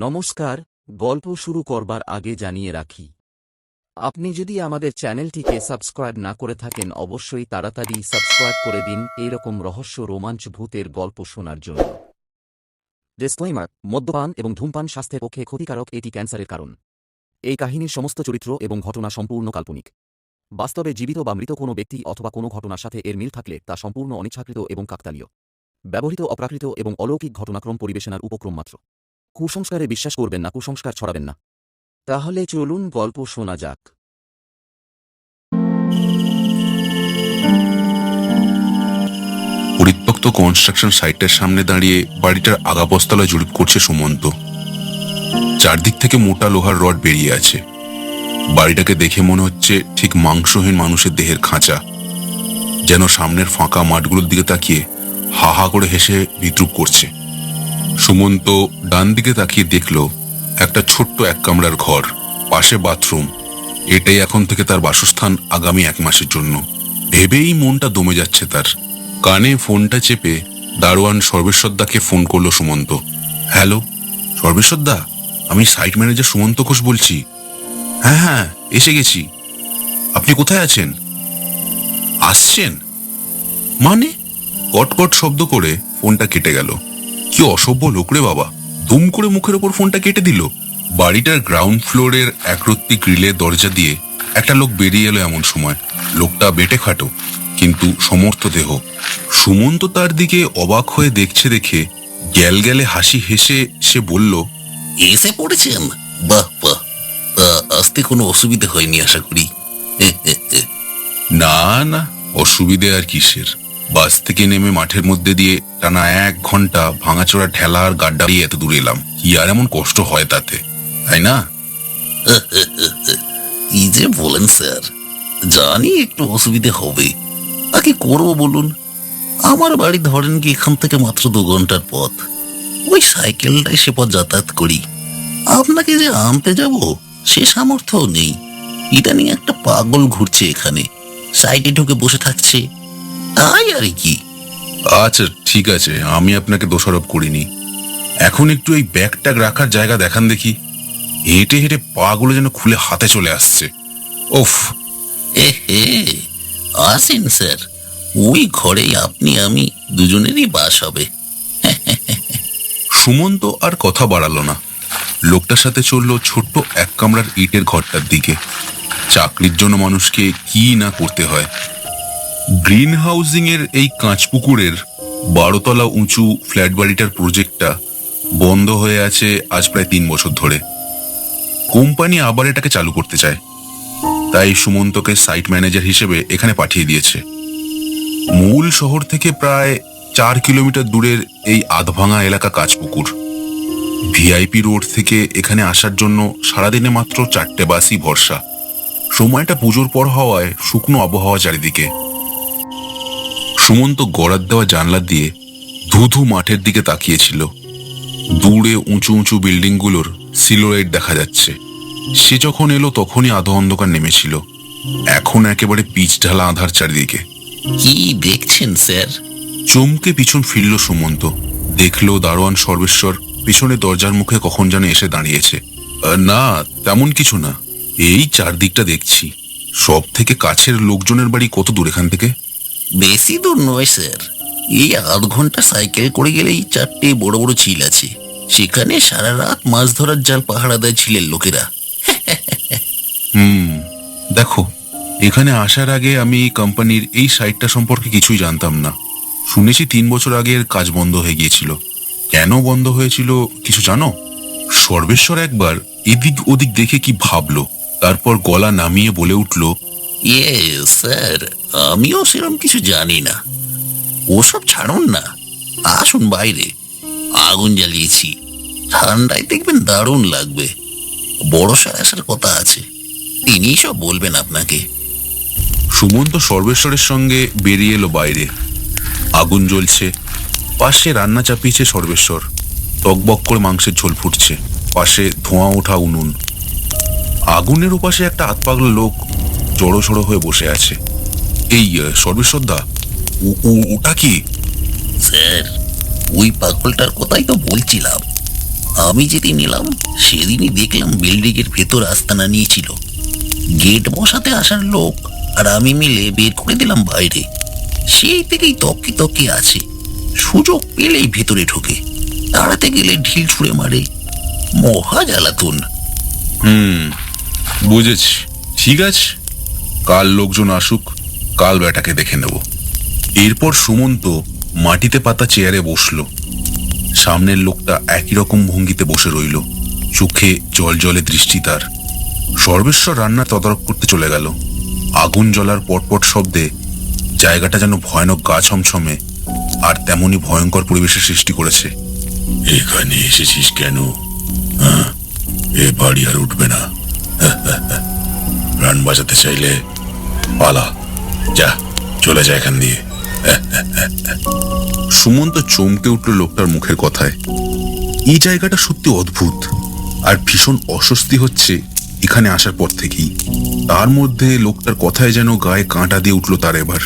নমস্কার, গল্প শুরু করবার আগে জানিয়ে রাখি। আপনি যদি আমাদের চ্যানেলটিকে সাবস্ক্রাইব না করে থাকেন, অবশ্যই তাড়াতাড়ি সাবস্ক্রাইব করে দিন, এইরকম রহস্য রোমাঞ্চ ভূতের গল্প শোনার জন্য। ডিসক্লেমার মদ্যপান এবং ধূমপান স্বাস্থ্যের পক্ষে ক্ষতিকারক, এটি ক্যান্সারের কারণ। এই কাহিনীর সমস্ত চরিত্র এবং ঘটনা সম্পূর্ণ কাল্পনিক। বাস্তবে জীবিত বা মৃত কোনো ব্যক্তি অথবা কোনো ঘটনার সাথে এর মিল থাকলে তা সম্পূর্ণ অনিচ্ছাকৃত এবং কাকতালীয়। ব্যবহৃত অপ্রাকৃত এবং অলৌকিক ঘটনাক্রম পরিবেশনার উপক্রম মাত্র। কুসংস্কারে বিশ্বাস করবেন না, কুসংস্কার ছড়াবেন না। তাহলে চলুন গল্প শোনা যাক। পরিত্যক্ত কনস্ট্রাকশন সাইটের সামনে দাঁড়িয়ে বাড়িটার আগাবস্তলায় জরিপ করছে সুমন্ত। চারদিক থেকে মোটা লোহার রড বেরিয়ে আছে। বাড়িটাকে দেখে মনে হচ্ছে ঠিক মাংসহীন মানুষের দেহের খাঁচা। যেন সামনের ফাঁকা মাঠগুলোর দিকে তাকিয়ে হা হা করে হেসে বিদ্রুপ করছে। সুমন্ত ডান দিকে তাকিয়ে দেখল একটা ছোট্ট এক কামরার ঘর, পাশে বাথরুম। এটাই এখন থেকে তার বাসস্থান আগামী এক মাসের জন্য। ভেবেই মনটা দমে যাচ্ছে তার। কানে ফোনটা চেপে দারোয়ান সর্বেশ্বরদাকে ফোন করল সুমন্ত। হ্যালো, সর্বেশ্বরদা, আমি সাইট ম্যানেজার সুমন্ত ঘোষ বলছি। হ্যাঁ হ্যাঁ এসে গেছি। আপনি কোথায় আছেন? আসছেন? মানে? কটকট শব্দ করে ফোনটা কেটে গেল। কি অসভ্য লোক রে বাবা। দুম করে মুখের ওপর ফোনটা কেটে দিল। বাড়িটার গ্রাউন্ড ফ্লোরের একরত্তি গ্রিলের দরজা দিয়ে একটা লোক বেরিয়ে এলো এমন সময়। লোকটা বেটে খাটো কিন্তু সমর্থ দেহ। সুমন্ত তার দিকে অবাক হয়ে দেখছে দেখে গ্যাল গ্যালে হাসি হেসে সে বলল এসে পড়েছেন বাহ বাহ। আসতে কোনো অসুবিধা হয়নি আশা করি। না না অসুবিধে আর কিসের। বাস থেকে নেমে মাঠের মধ্যে দিয়ে টানা এক ঘণ্টা ভাঙাচোরা ঠেলা আর গাড্ডা দিয়ে এত দূরে এলাম। কি আর এমন কষ্ট হয় তাতে? তাই না? কি যে বলেন স্যার, জানি একটু অসুবিধে হবে। তা কি করব বলুন? আমার বাড়ি ধরেন কি এখান থেকে মাত্র দু ঘণ্টার পথ। ওই সাইকেলটাই সে পথ যাতায়াত করি। আপনাকে যে আনতে যাব, সে সামর্থ্য নেই। ইদানিং একটা পাগল ঘুরছে এখানে। সাইডে ঢুকে বসে থাকছে। তাই আর কি? আচ্ছা ঠিক আছে আমি আপনাকে দোষারোপ করিনি। এখন একটু এই ব্যাগ ট্যাগ রাখার জায়গা দেখান দেখি। হেঁটে হেঁটে পাগুলো যেন খুলে হাতে চলে আসছে। ওফ এ হে আসেন স্যার। ওই ঘরেই আপনি আমি দুজনেরই বাস হবে। সুমন্ত আর কথা বাড়ালো না। লোকটার সাথে চলল ছোট্ট এক কামরার ইটের ঘরটার দিকে। চাকরির জন্য মানুষকে কি না করতে হয়। গ্রিন হাউজিং এর এই কাঁচপুকুরের বারোতলা উঁচু ফ্ল্যাট বাড়িটার প্রজেক্টটা বন্ধ হয়ে আছে আজ প্রায় তিন বছর ধরে। কোম্পানি আবার এটাকে চালু করতে চায়। তাই সুমন্তকে সাইট ম্যানেজার হিসেবে এখানে পাঠিয়ে দিয়েছে। মূল শহর থেকে প্রায় চার কিলোমিটার দূরের এই আধভাঙা এলাকা কাজপুকুর ভিআইপি রোড থেকে এখানে আসার জন্য সারাদিনে মাত্র চারটে বাসই ভরসা। সময়টা পুজোর পর হওয়ায় শুকনো আবহাওয়া চারিদিকে। সুমন্ত গড়ার দেওয়া জানলা দিয়ে ধুধু মাঠের দিকে তাকিয়েছিল। দূরে উঁচু উঁচু বিল্ডিংগুলোর সিলোরেট দেখা যাচ্ছে। সে যখন এলো তখনই আধো অন্ধকার নেমেছিল। এখন একেবারে পিচ ঢালা আধার চারিদিকে। কি দেখছেন স্যার? চমকে পিছন ফিরল সুমন্ত। দেখল দারোয়ান সর্বেশ্বর পিছনে দরজার মুখে কখন যেন এসে দাঁড়িয়েছে। না তেমন কিছু না। এই চারদিকটা দেখছি। সব থেকে কাছের লোকজনের বাড়ি কত দূর এখান থেকে? বেশি দূর নয়, স্যার। এই আধ ঘণ্টা সাইকেল করে গেলেই চারটে বড় বড় ঝিল আছে। সেখানে সারা রাত মাছ ধরার জাল পাহারা দেয় ছিলেন লোকেরা। হুম, দেখো, এখানে আসার আগে আমি কোম্পানির এই সাইটটা সম্পর্কে কিছুই জানতাম না। শুনেছি তিন বছর আগে এর কাজ বন্ধ হয়ে গিয়েছিল। কেন বন্ধ হয়েছিল, কিছু জানো? সর্বেশ্বর একবার এদিক ওদিক দেখে কি ভাবলো, তারপর গলা নামিয়ে বলে উঠল ইয়ে স্যার আমিও সেরকম কিছু জানি না। ওসব ছাড়ুন না। আসুন বাইরে। আগুন জ্বালিয়েছি। ঠান্ডায় দেখবেন দারুণ লাগবে। বড় স্যার আসার কথা আছে। তিনি সব বলবেন আপনাকে। সুমন্ত সর্বেশ্বরের সঙ্গে বেরিয়ে এলো বাইরে। আগুন জ্বলছে। পাশে রান্না চাপিয়েছে সর্বেশ্বর। টকবক করে মাংসের ঝোল ফুটছে। পাশে ধোঁয়া ওঠা উনুন। আগুনের ওপাশে একটা আতপাগলা লোক জড়ো সড়ো হয়ে বসে আছে। এই সর্বেশ্বরদা ওটা কি? স্যার ওই পাগলটার কথাই তো বলছিলাম। আমি যেদিন এলাম সেদিনই দেখলাম বিল্ডিং এর ভেতর আস্তানা নিয়েছিল। গেট বসাতে আসার লোক আর আমি মিলে বের করে দিলাম বাইরে। সেই থেকেই তককে তককে আছে। সুযোগ পেলেই ভেতরে ঢোকে। দাঁড়াতে গেলে ঢিল ছুঁড়ে মারে। মহা জ্বালাতুন। হুম বুঝেছি। ঠিক আছে। কাল লোকজন আসুক, কাল বেটাকে দেখে নেব। এরপর সুমন্ত মাটিতে পাতা চেয়ারে বসল। সামনের লোকটা একই রকম ভঙ্গিতে বসে রইল। চোখে জল জলে দৃষ্টি তার। সর্বেশ্বর রান্না তদারক করতে চলে গেল। আগুন জ্বলার পটপট শব্দে জায়গাটা যেন ভয়ানক গা ছমছমে আর তেমনি ভয়ঙ্কর পরিবেশের সৃষ্টি করেছে। এখানে এসেছিস কেন? এ বাড়ি আর উঠবে না। প্রাণ বাঁচাতে চাইলে পালা যা চলে যা এখান দিয়ে। সুমন্ত চমকে উঠল লোকটার মুখের কথায়। এই জায়গাটা সত্যি অদ্ভুত আর ভীষণ অস্বস্তি হচ্ছে এখানে আসার পর থেকেই। তার মধ্যে লোকটার কথায় যেন গায়ে কাঁটা দিয়ে উঠল তার এবার।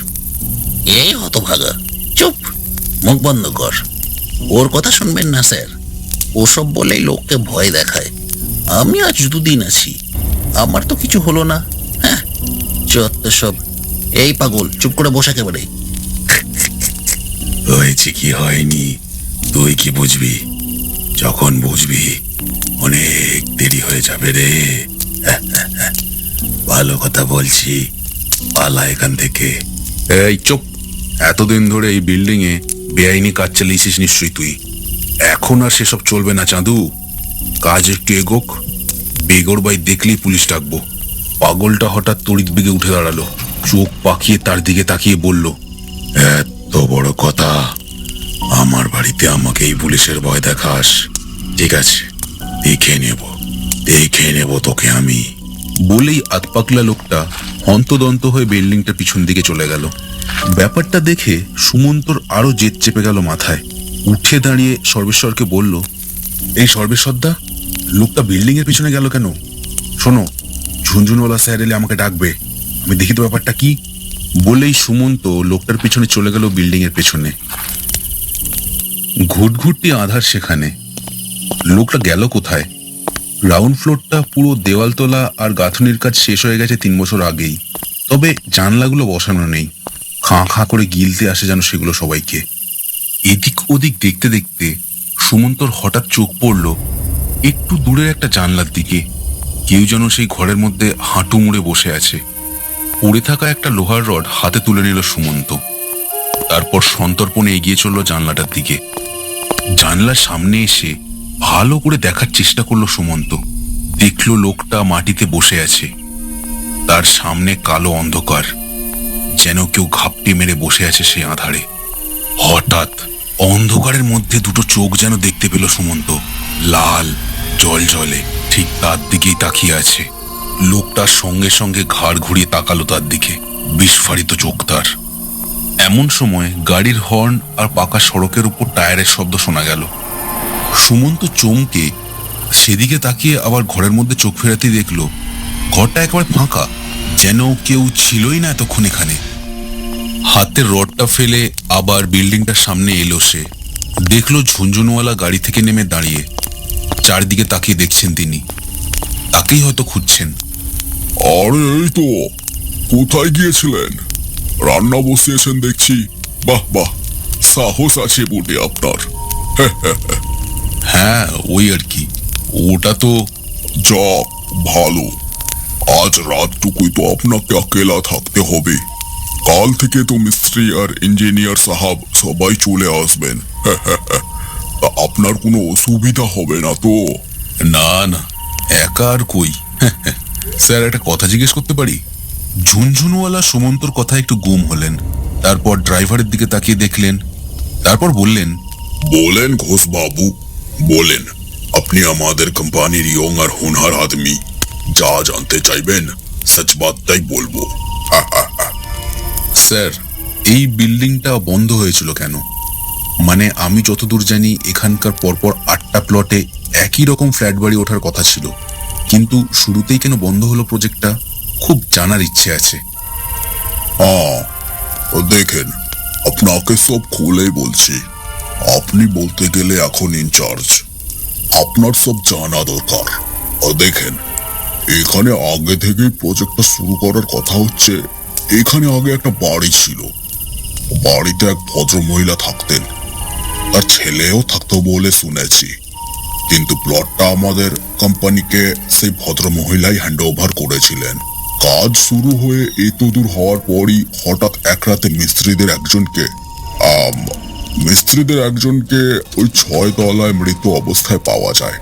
এই হতভাগা চুপ মুখ বন্ধ কর। ওর কথা শুনবেন না স্যার। ওসব বলেই লোককে ভয় দেখায়। আমি আজ দুদিন আছি। আমার তো কিছু হলো না। যত সব। এই পাগল চুপ করে বসে একেবারে। হয়েছে কি হয়নি তুই কি বুঝবি? যখন বুঝবি অনেক দেরি হয়ে যাবে রে। ভালো কথা বলছি পালা এখান থেকে। এই চুপ। এতদিন ধরে এই বিল্ডিং এ বেআইনি কাজ চালিয়েছিস নিশ্চয়ই তুই। এখন আর সেসব চলবে না চাঁদু। কাজ একটু এগোক। বেগর বাই দেখলেই পুলিশ ডাকবো। পাগলটা হঠাৎ তড়িৎ বেগে উঠে দাঁড়াল। চোখ পাকিয়ে তার দিকে তাকিয়ে বলল, এত বড় কথা। আমার বাড়িতে আমাকে এই পুলিশের ভয় দেখাস। ঠিক আছে, দেখে নেব দেখে নেব তোকে আমি। বলেই আতপাকলা লোকটা হন্তদন্ত হয়ে বিল্ডিংটার পিছন দিকে চলে গেল। ব্যাপারটা দেখে সুমন্তর আরও জেদ চেপে গেল মাথায়। উঠে দাঁড়িয়ে সর্বেশ্বরকে বলল, এই সর্বেশ্বরদা, লোকটা বিল্ডিং এর পিছনে গেল কেন? শোনো ঝুনঝুনওয়ালা স্যার এলে আমাকে ডাকবে। আমি দেখি তো ব্যাপারটা কি। বলেই সুমন্ত লোকটার পিছনে চলে গেল বিল্ডিং এর পেছনে। ঘুটঘুটি আধার সেখানে। লোকটা গেল কোথায়? গ্রাউন্ড ফ্লোরটা পুরো দেওয়ালতলা আর গাঁথনির কাজ শেষ হয়ে গেছে তিন বছর আগেই। তবে জানলাগুলো বসানো নেই। খাঁ খাঁ করে গিলতে আসে যেন সেগুলো সবাইকে। এদিক ওদিক দেখতে দেখতে সুমন্তর হঠাৎ চোখ পড়ল। একটু দূরের একটা জানলার দিকে। কেউ যেন সেই ঘরের মধ্যে হাঁটু মুড়ে বসে আছে। পড়ে থাকা একটা লোহার রড হাতে তুলে নিল সুমন্ত। তারপর সন্তর্পণে এগিয়ে চলল জানলাটার দিকে। জানলার সামনে এসে ভালো করে দেখার চেষ্টা করল সুমন্ত। দেখল লোকটা মাটিতে বসে আছে। তার সামনে কালো অন্ধকার, যেন কেউ ঘাপটি মেরে বসে আছে সেই আধারে। হঠাৎ অন্ধকারের মধ্যে দুটো চোখ যেন দেখতে পেল সুমন্ত। লাল জল জলে ঠিক তার দিকেই তাকিয়ে আছে। লোকটার সঙ্গে সঙ্গে ঘাড় ঘুরিয়ে তাকালো তার দিকে, বিস্ফারিত চোখ তার। এমন সময় গাড়ির হর্ন আর পাকা সড়কের উপর টায়ারের শব্দ শোনা গেল। সুমন্ত চমকে সেদিকে তাকিয়ে আবার ঘরের মধ্যে চোখ ফেরাতে দেখল, ঘরটা একেবারে ফাঁকা, যেন কেউ ছিলই না এতক্ষণ এখানে। হাতের রডটা ফেলে আবার বিল্ডিংটার সামনে এলো সে। দেখল ঝুনঝুনওয়ালা গাড়ি থেকে নেমে দাঁড়িয়ে। চারদিকে তাকিয়ে দেখছেন তিনি। তাকেই হয়তো খুঁজছেন। আরে এই তো। কোথায় গিয়েছিলেন? রান্না বসিয়েছেন দেখছি। বাহ বাহ। সাহস আছে বটে আপনার। হ্যাঁ ওই আর কি। ওটা তো যাক ভালো। আজ রাতটুকুই তো আপনাকে আকেলা থাকতে হবে। কাল থেকে তো মিস্ত্রি আর ইঞ্জিনিয়ার সাহাব সবাই চলে আসবেন। আপনার কোনো অসুবিধা হবে না তো? না না একা আর কই। স্যার একটা কথা জিজ্ঞেস করতে পারি? ঝুনঝুনওয়ালা সুমন্তর কথা একটু গুম হলেন তারপর ড্রাইভারের দিকে তাকিয়ে দেখলেন তারপর বললেন বলেন ঘোষ বাবু বলেন আপনি আমাদের কোম্পানির ইয়ং আর হুনহার আদমি যা জানতে চাইবেন সচ বাতটাই বলব। স্যার এই বিল্ডিংটা বন্ধ হয়েছিল কেন? মানে আমি যতদূর জানি, এখানকার পরপর আটটা প্লটে একই রকম ফ্ল্যাট বাড়ি ওঠার কথা ছিল। কিন্তু শুরুতেই কেন বন্ধ হলো প্রজেক্টটা খুব জানার ইচ্ছে আছে। দেখেন, আপনাকে সব খুলেই বলছি। আপনি বলতে গেলে এখন ইনচার্জ আপনার সব জানা দরকার। দেখেন, এখানে আগে থেকেই প্রজেক্টটা শুরু করার কথা হচ্ছে, এখানে আগে একটা বাড়ি ছিল। বাড়িতে এক ভদ্র মহিলা থাকতেন। তার ছেলেও থাকতো বলে শুনেছি। কিন্তু প্লটটা আমাদের কোম্পানিকে সেই ভদ্র মহিলাই হ্যান্ড ওভার করেছিলেন। কাজ শুরু হয়ে এত দূর হওয়ার পরই হঠাৎ এক রাতে মিস্ত্রিদের একজনকে মিস্ত্রিদের একজনকে ওই ছয় তলায় মৃত অবস্থায় পাওয়া যায়।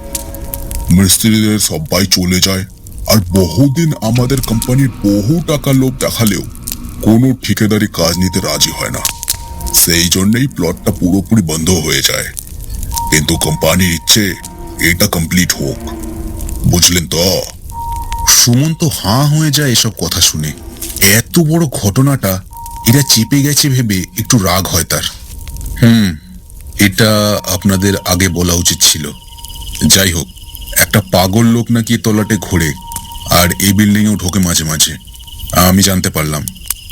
মিস্ত্রিদের সবাই চলে যায়। আর বহুদিন আমাদের কোম্পানির বহু টাকা লোভ দেখালেও কোনো ঠিকাদারি কাজ নিতে রাজি হয় না। সেই জন্যই প্লটটা পুরোপুরি বন্ধ হয়ে যায়। কিন্তু কোম্পানির ইচ্ছে এটা কমপ্লিট হোক। বুঝলেন তো? সুমন্ত হাঁ হয়ে যায় এসব কথা শুনে। এত বড় ঘটনাটা, এরা চেপে গেছে ভেবে একটু রাগ হয় তার। হুম, এটা আপনাদের আগে বলা উচিত ছিল। যাই হোক, একটা পাগল লোক নাকি তলাটে ঘোরে, আর এই বিল্ডিংয়েও ঢোকে মাঝে মাঝে। আমি জানতে পারলাম,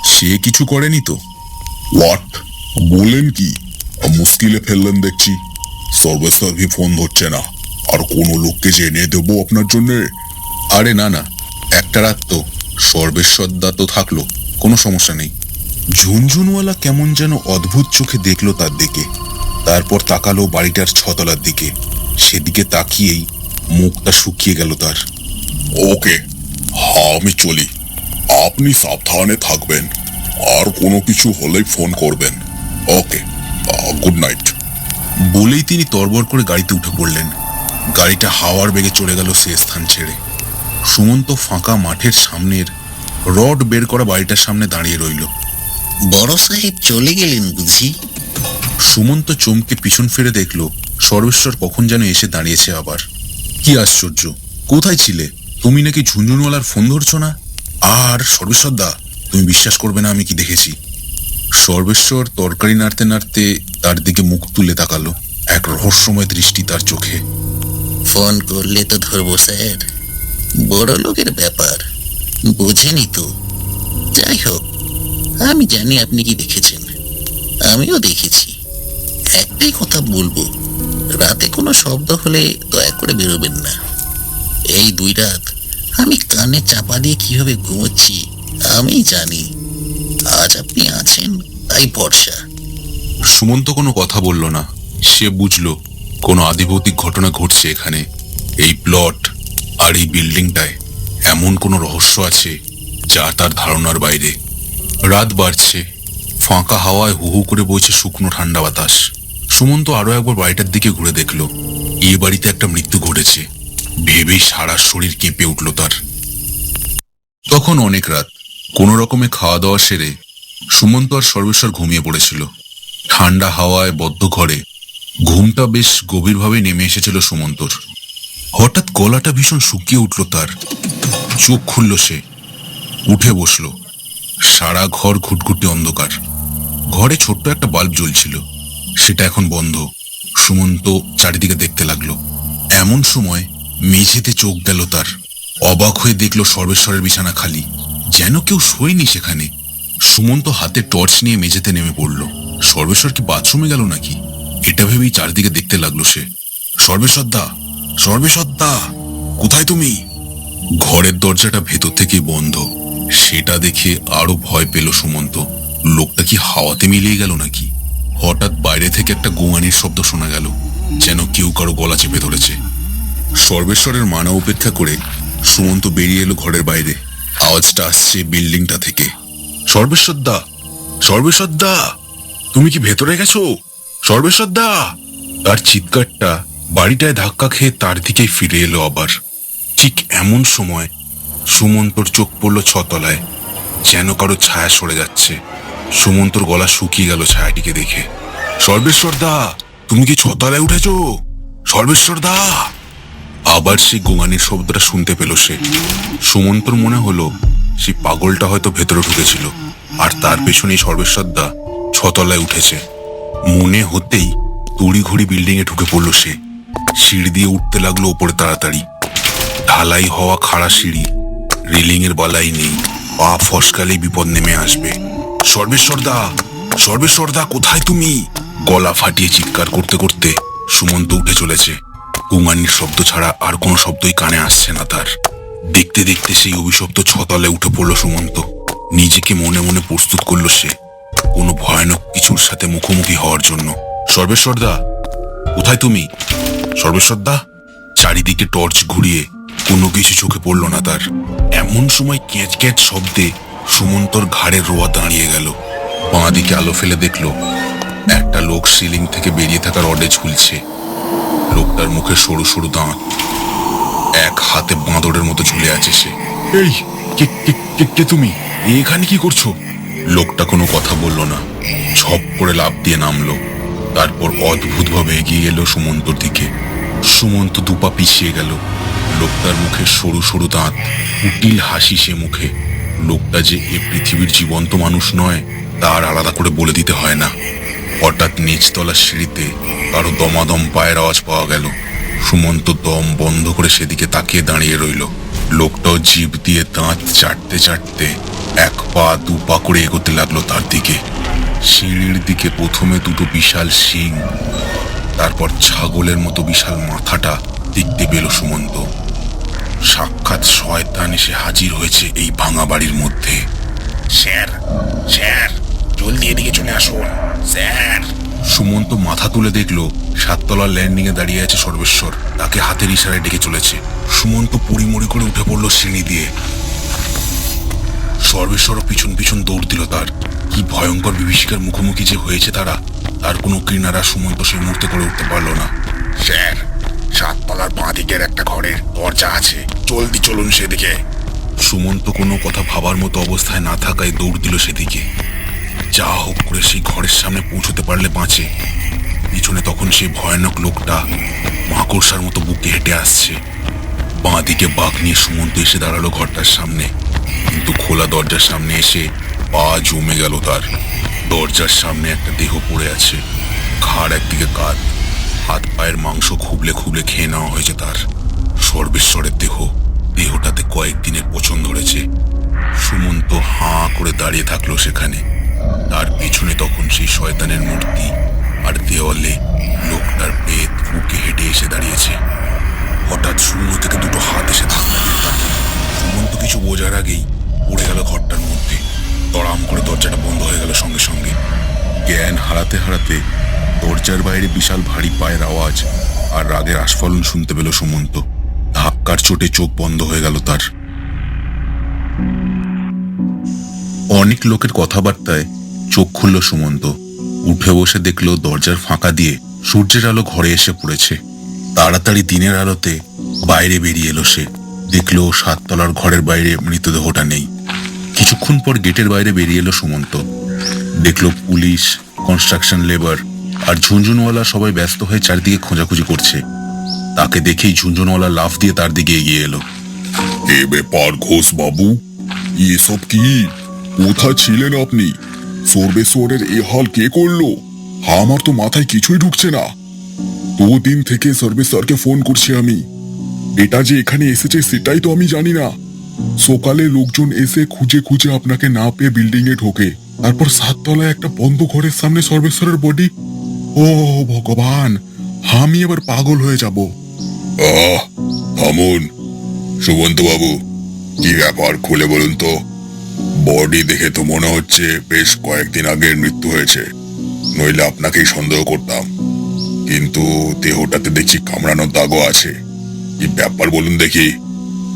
সে কিছু করেনি তো? হোয়াট বলেন কি? মুশকিলে ফেললেন দেখছি। সর্বেশ্বর ফোন ধরছে না। আর কোনো লোককে এনে দেবো আপনার জন্য? আরে না না, একটা রাত তো। সর্বেশ্বর দা তো থাকল, কোনো সমস্যা নেই। ঝুনঝুনওয়ালা কেমন যেন অদ্ভুত চোখে দেখল তার দিকে। তারপর তাকালো বাড়িটার ছতলার দিকে। সেদিকে তাকিয়েই মুখটা শুকিয়ে গেল তার। ওকে হ্যাঁ আমি চলি। আপনি সাবধানে থাকবেন। আর কোনো কিছু হলেই ফোন করবেন। ওকে গুড নাইট বলেই তিনি তরবর করে গাড়িতে উঠে পড়লেন। গাড়িটা হাওয়ার বেগে চলে গেল সে স্থান ছেড়ে। সুমন্ত ফাঁকা মাঠের সামনের রড বের করা বাড়িটার সামনে দাঁড়িয়ে রইল। বড় সাহেব চলে গেলেন বুঝি? সুমন্ত চমকে পিছন ফিরে দেখল সর্বেশ্বর কখন যেন এসে দাঁড়িয়েছে আবার। কি আশ্চর্য কোথায় ছিলে? তুমি নাকি ঝুনঝুনওয়ালার ফোন ধরছ না? আর সর্বেশ্বর দা তুমি বিশ্বাস করবে না আমি কি দেখেছি। সর্বেশ্বর তরকারি নাড়তে নাড়তে তার দিকে মুখ তুলে তাকালো। এক রহস্যময় দৃষ্টি তার চোখে। ফোন করলে তো ধরবো, স্যার। বড় লোকের ব্যাপার। বোঝেনি তো। যাই হোক, আমি জানি আপনি কি দেখেছেন। আমিও দেখেছি। একটাই কথা বলব, রাতে কোনো শব্দ হলে দয়া করে বেরোবেন না। এই দুই রাত আমি কানে চাপা দিয়ে কীভাবে ঘুমোচ্ছি আমি জানি। আজ আপনি আছেন তাই ভরসা সুমন্ত কোনো কথা বলল না। সে বুঝলো কোনো আদিভৌতিক ঘটনা ঘটছে এখানে। এই প্লট আর এই বিল্ডিংটায় এমন কোনো রহস্য আছে যা তার ধারণার বাইরে। রাত বাড়ছে, ফাঁকা হাওয়ায় হু হু করে বইছে শুকনো ঠান্ডা বাতাস। সুমন্ত আরও একবার বাড়িটার দিকে ঘুরে দেখল। এ বাড়িতে একটা মৃত্যু ঘটেছে। ভেবেই সারা শরীর কেঁপে উঠল তার। তখন অনেক রাত। কোনো রকমে খাওয়া দাওয়া সেরে সুমন্ত আর সর্বেশ্বর ঘুমিয়ে পড়েছিল। ঠান্ডা হাওয়ায় বদ্ধ ঘরে ঘুমটা বেশ গভীরভাবে নেমে এসেছিল সুমন্তর। হঠাৎ গলাটা ভীষণ শুকিয়ে উঠল তার। চোখ খুলল সে। উঠে বসল। সারা ঘর ঘুটঘুটে অন্ধকার। ঘরে ছোট্ট একটা বাল্ব জ্বলছিল। সেটা এখন বন্ধ। সুমন্ত চারিদিকে দেখতে লাগল। এমন সময় মেঝেতে চোখ গেল তার। অবাক হয়ে দেখল সর্বেশ্বরের বিছানা খালি। যেন কেউ শোয়নি সেখানে। সুমন্ত হাতে টর্চ নিয়ে মেঝেতে নেমে পড়ল। সর্বেশ্বর কি বাথরুমে গেল নাকি? এটা ভেবেই চারদিকে দেখতে লাগল সে। সর্বেশ্বর দা সর্বেশ্বর দা, কোথায় তুমি? ঘরের দরজাটা ভেতর থেকে বন্ধ। সেটা দেখে আরও ভয় পেল সুমন্ত। লোকটা কি হাওয়াতে মিলিয়ে গেল নাকি? হঠাৎ বাইরে থেকে একটা গোঙানির শব্দ শোনা গেল, যেন কেউ কারও গলা চেপে ধরেছে। সর্বেশ্বরের মানা উপেক্ষা করে সুমন্ত বেরিয়ে এলো ঘরের বাইরে। আওয়াজটা আসছে বিল্ডিংটা থেকে। সর্বেশ্বর দা সর্বেশ্বর দা তুমি কি ভেতরে গেছো? সর্বেশ্বর দা তার চিৎকারটা বাড়িটায় ধাক্কা খেয়ে তার দিকে ফিরে এলো আবার। ঠিক এমন সময় সুমন্তর চোখ পড়ল ছতলায়, যেন কারও ছায়া সরে যাচ্ছে। সুমন্তর গলা শুকিয়ে গেল ছায়াটিকে দেখে। সর্বেশ্বর দা তুমি কি ছতলায় উঠেছো? সর্বেশ্বর দা আবার সেই গোঙানির শব্দটা শুনতে পেল সে। সুমন্তর মনে হলো, সেই পাগলটা হয়তো ভেতরে ঢুকেছিল, আর তার পেছনেই সর্বেশ্বরদা ছতলায় উঠেছে। মনে হতেই তড়ি ঘড়ি বিল্ডিং এ ঢুকে পড়ল সে। সিঁড়ি দিয়ে উঠতে লাগল ওপরে তাড়াতাড়ি। ঢালাই হওয়া খাড়া সিঁড়ি রেলিং এর বালাই নেই, পা ফসকালেই বিপদ নেমে আসবে। সর্বেশ্বরদা সর্বেশ্বরদা কোথায় তুমি? গলা ফাটিয়ে চিৎকার করতে করতে সুমন্ত উঠে চলেছে। গুঙানির শব্দ ছাড়া আর কোনো শব্দই কানে আসছে না তার। দেখতে দেখতে সেই অভিশপ্ত ছতলে উঠে পড়ল সুমন্ত। নিজেকে মনে মনে প্রস্তুত করল সে। কোনো ভয়ানক কিছুর সাথে মুখোমুখি হওয়ার জন্য। সর্বেশ্বর দা, কোথায় তুমি? সর্বেশ্বর দা, চারিদিকে টর্চ ঘুরিয়ে কোনো কিছু চোখে পড়ল না তার। এমন সময় ক্যাঁচ ক্যাঁচ শব্দে সুমন্তর ঘাড়ের রোয়া দাঁড়িয়ে গেল। বাঁ দিকে আলো ফেলে দেখল, একটা লোক সিলিং থেকে বেরিয়ে থাকার রডে ঝুলছে। লোকটার মুখে সরু সরু দাঁত। এক হাতে বাঁদরের মতো ঝুলে আছে সে। এই কে তুমি? এখানে কি করছ? লোকটা কোনো কথা বলল না। ছপ করে লাভ দিয়ে নামলো। তারপর অদ্ভুতভাবে এগিয়ে এলো সুমন্তর দিকে। সুমন্ত দুপা পিছিয়ে গেল। লোকটার মুখে সরু সরু দাঁত কুটিল হাসি সে মুখে। লোকটা যে এ পৃথিবীর জীবন্ত মানুষ নয় তার আলাদা করে বলে দিতে হয় না। হঠাৎ নিচতলার সিঁড়িতে কারও দমাদম পায়ের আওয়াজ পাওয়া গেল। সুমন্ত দম বন্ধ করে সেদিকে তাকিয়ে দাঁড়িয়ে রইল। লোকটাও জিভ দিয়ে দাঁত চাটতে চাটতে এক পা দু পা করে এগোতে লাগল তার দিকে। সিঁড়ির দিকে প্রথমে দুটো বিশাল শিং, তারপর ছাগলের মতো বিশাল মাথাটা দেখতে পেল সুমন্ত। সাক্ষাৎ শয়তান এসে হাজির হয়েছে এই ভাঙা বাড়ির মধ্যে। স্যার স্যার জলদি এদিকে চলে আসুন। স্যার। সুমন্ত মাথা তুলে দেখল সাততলার ল্যান্ডিং এ দাঁড়িয়ে আছে সর্বেশ্বর। তাকে হাতের ইশারায় ডেকে চলেছে। সুমন্ত পরিমরি করে উঠে পড়ল সিঁড়ি দিয়ে। সর্বেশ্বরও পিছন পিছন দৌড় দিল তার। কি ভয়ঙ্কর বিভীষিকার মুখোমুখি যে হয়েছে তারা। তার কোনো কিনারা সুমন্ত সেই মুহূর্তে করে উঠতে পারল না। স্যার সাততলার বাঁ দিকের একটা ঘরের দরজা আছে। জলদি চলুন সেদিকে। সুমন্ত কোনো কথা ভাবার মতো অবস্থায় না থাকায় দৌড় দিল সেদিকে। যা হোক করে সেই ঘরের সামনে পৌঁছতে পারলে বাঁচে। পিছনে তখন সেই ভয়ানক লোকটা মাকড়সার মতো বুকে হেঁটে আসছে। বাঁ দিকে বাঘ নিয়ে সুমন্ত এসে দাঁড়াল ঘরটার সামনে। কিন্তু খোলা দরজার সামনে এসে পা জমে গেল তার। দরজার সামনে একটা দেহ পড়ে আছে। ঘাড় একদিকে কাত, হাত পায়ের মাংস খুবলে খুবলে খেয়ে নেওয়া হয়েছে তার। সর্বেশ্বরের দেহ, দেহটাতে কয়েকদিনের পচন ধরেছে। সুমন্ত হাঁ করে দাঁড়িয়ে থাকল সেখানে। তার পিছনে তখন সেই শয়তানের মূর্তি আর দেওয়ালে লোকটার পেট বুকে হেঁটে এসে দাঁড়িয়েছে। হঠাৎ শূন্য থেকে দুটো হাত এসে ধাক্কা দিল তাকে সুমন্ত কিছু বোঝার আগেই পড়ে গেল ঘরটার মধ্যে। তড়াম করে দরজাটা বন্ধ হয়ে গেল সঙ্গে সঙ্গে। জ্ঞান হারাতে হারাতে দরজার বাইরে বিশাল ভারী পায়ের আওয়াজ আর রাগের আস্ফলন শুনতে পেল সুমন্ত। ধাক্কার চোটে চোখ বন্ধ হয়ে গেল তার। অনেক লোকের কথাবার্তায় চোখ খুলল সুমন্ত। উঠে বসে দেখল দরজার ফাঁকা দিয়ে সূর্যের আলো ঘরে এসে পড়েছে। তাড়াতাড়ি দিনের আলোতে বাইরে বেরিয়ে এলো সে। দেখল সাততলার ঘরের বাইরে মৃতদেহটা নেই। কিছুক্ষণ পর গেটের বাইরে বেরিয়ে এলো সুমন্ত। দেখল পুলিশ কনস্ট্রাকশন লেবার আর ঝুনঝুনওয়ালা সবাই ব্যস্ত হয়ে চারদিকে খোঁজাখুঁজি করছে। তাকে দেখেই ঝুনঝুনওয়ালা লাফ দিয়ে তার দিকে এগিয়ে এলো। এ ব্যাপার ঘোষ বাবু, এসব কি? কোথায় ছিলেন আপনি? সর্বেশ্বরের এ হল কে করল? আমার তো মাথায় কিছুই ঢুকছে না। দুদিন থেকে সর্বেশ্বরকে ফোন করছি আমি। এটা যে এখানে এসেছে সেটাই তো আমি জানি না। সকালে লোকজন এসে খুঁজে খুঁজে আপনাকে না পেয়ে বিল্ডিং এ ঢোকে। তারপর সাততলায় একটা বন্ধ ঘরের সামনে সর্বেশ্বরের বডি ও ভগবান, আমি এবার পাগল হয়ে যাব। আহ, থামুন। সুমন্ত বাবু কি ব্যাপার খুলে বলুন তো? বডি দেখে তো মনে হচ্ছে বেশ কয়েকদিন আগের মৃত্যু হয়েছে। নইলে আপনাকেই সন্দেহ করতাম। কিন্তু দেহটাতে দেখছি কামড়ানোর দাগও আছে। কি ব্যাপার বলুন দেখি।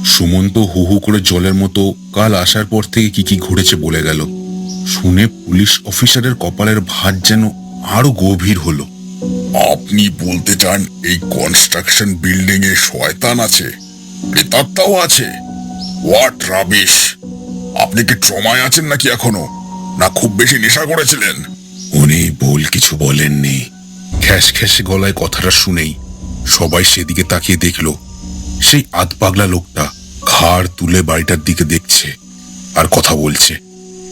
সুমন্ত হু হু করে জলের মতো কাল আসার পর থেকে কি কি ঘটেছে বলে গেল। শুনে পুলিশ অফিসারের কপালের ভাত যেন আরও গভীর হলো। আপনি বলতে চান এই কনস্ট্রাকশন বিল্ডিং এ শয়তান আছে? প্রেতাত্মাও আছে? হোয়াট রাবিশ আপনি কি ট্রমায় আছেন নাকি এখনও? না, খুব বেশি নেশা করেছিলেন? উনি ভুল কিছু বলেননি। খ্যাস খ্যাসে গলায় কথাটা শুনেই সবাই সেদিকে তাকিয়ে দেখল, সেই আধ পাগলা লোকটা ঘাড় তুলে বাড়িটার দিকে দেখছে আর কথা বলছে।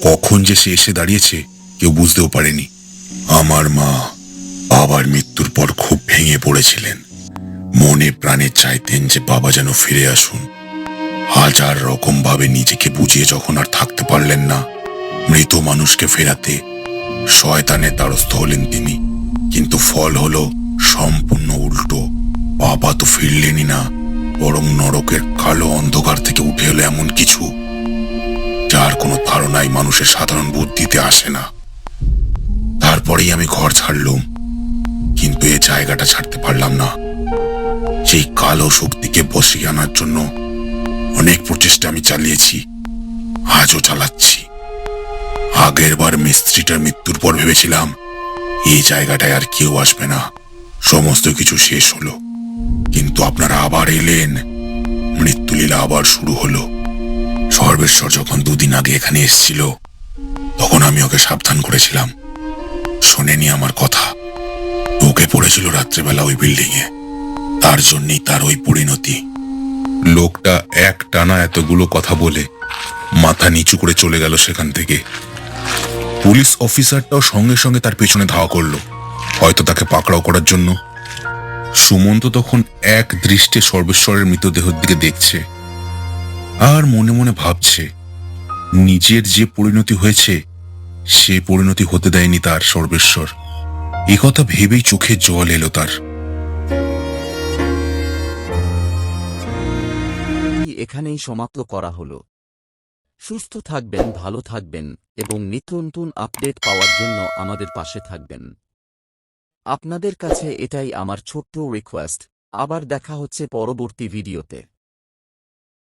কখন যে সে এসে দাঁড়িয়েছে কেউ বুঝতেও পারেনি। আমার মা বাবার মৃত্যুর পর খুব ভেঙে পড়েছিলেন। মনে প্রাণে চাইতেন যে বাবা যেন ফিরে আসুন। হাজার রকম ভাবে নিজেকে বুঝিয়ে যখন আর থাকতে পারলেন না, মৃত মানুষকে ফেরাতে শয়তানের দ্বারস্থ হলেন তিনি। কিন্তু ফল হলো সম্পূর্ণ উল্টো। বাবা তো ফিরলেনই না, বরং নরকের কালো অন্ধকার থেকে উঠে এলো এমন কিছু, যার কোনো ধারণাই মানুষের সাধারণ বুদ্ধিতে আসে না। তারপরেই আমি ঘর ছাড়লুম, কিন্তু এ জায়গাটা ছাড়তে পারলাম না। সেই কালো শক্তিকে বসিয়ে আনার জন্য অনেক প্রচেষ্টা আমি চালিয়েছি, আজও চালাচ্ছি। আগের বার মিস্ত্রিটার মৃত্যুর পর ভেবেছিলাম, এই জায়গাটায় আর কেউ আসবে না। সমস্ত কিছু শেষ হলো। কিন্তু আপনারা আবার এলেন। মৃত্যুলীলা আবার শুরু হলো। সর্বেশ্বর যখন দুদিন আগে এখানে এসেছিল, তখন আমি ওকে সাবধান করেছিলাম। শোনেনি আমার কথা। ওকে পড়েছিল রাত্রেবেলা ওই বিল্ডিং এ তার জন্যই তার ওই পরিণতি। লোকটা এক টানা এতগুলো কথা বলে মাথা নিচু করে চলে গেল সেখান থেকে। পুলিশ অফিসারটাও সঙ্গে সঙ্গে তার পেছনে ধাওয়া করল। হয়তো তাকে পাকড়াও করার জন্য। সুমন্ত তখন এক দৃষ্টে সর্বেশ্বরের মৃতদেহের দিকে দেখছে আর মনে মনে ভাবছে, নিজের যে পরিণতি হয়েছে, সে পরিণতি হতে দেয়নি তার সর্বেশ্বর। এ কথা ভেবেই চোখে জল এলো তার। এখানেই সমাপ্ত করা হল। সুস্থ থাকবেন, ভালো থাকবেন এবং নিত্য নতুন আপডেট পাওয়ার জন্য আমাদের পাশে থাকবেন। আপনাদের কাছে এটাই আমার ছোট্ট রিকোয়েস্ট আবার দেখা হচ্ছে পরবর্তী ভিডিওতে।